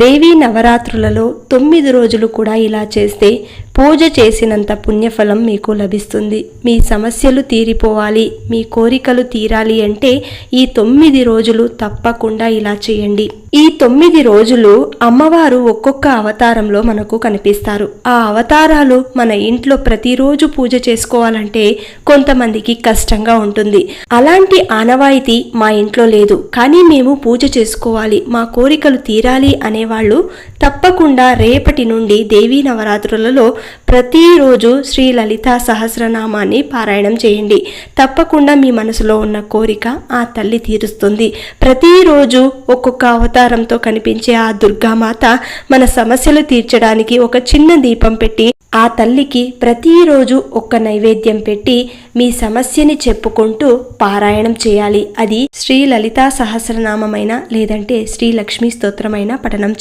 దేవీ నవరాత్రులలో తొమ్మిది రోజులు కూడా ఇలా చేస్తే పూజ చేసినంత పుణ్యఫలం మీకు లభిస్తుంది. మీ సమస్యలు తీరిపోవాలి మీ కోరికలు తీరాలి అంటే ఈ తొమ్మిది రోజులు తప్పకుండా ఇలా చేయండి. ఈ తొమ్మిది రోజులు అమ్మవారు ఒక్కొక్క అవతారంలో మనకు కనిపిస్తారు. ఆ అవతారాలు మన ఇంట్లో ప్రతిరోజు పూజ చేసుకోవాలంటే కొంతమందికి కష్టంగా ఉంటుంది. అలాంటి ఆనవాయితీ మా ఇంట్లో లేదు. కానీ మేము పూజ చేసుకోవాలి మా కోరికలు తీరాలి అనేవాళ్ళు తప్పకుండా రేపటి నుండి దేవీ నవరాత్రులలో ప్రతిరోజు శ్రీ లలితా సహస్రనామాన్ని పారాయణం చేయండి. తప్పకుండా మీ మనసులో ఉన్న కోరిక ఆ తల్లి తీరుస్తుంది. ప్రతిరోజు ఒక్కొక్క అవతారంతో కనిపించే ఆ దుర్గామాత మన సమస్యలు తీర్చడానికి ఒక చిన్న దీపం పెట్టి ఆ తల్లికి ప్రతిరోజు ఒక్క నైవేద్యం పెట్టి మీ సమస్యని చెప్పుకుంటూ పారాయణం చేయాలి. అది శ్రీ లలితా సహస్రనామమైన లేదంటే శ్రీ లక్ష్మీ స్తోత్రమైన పఠనం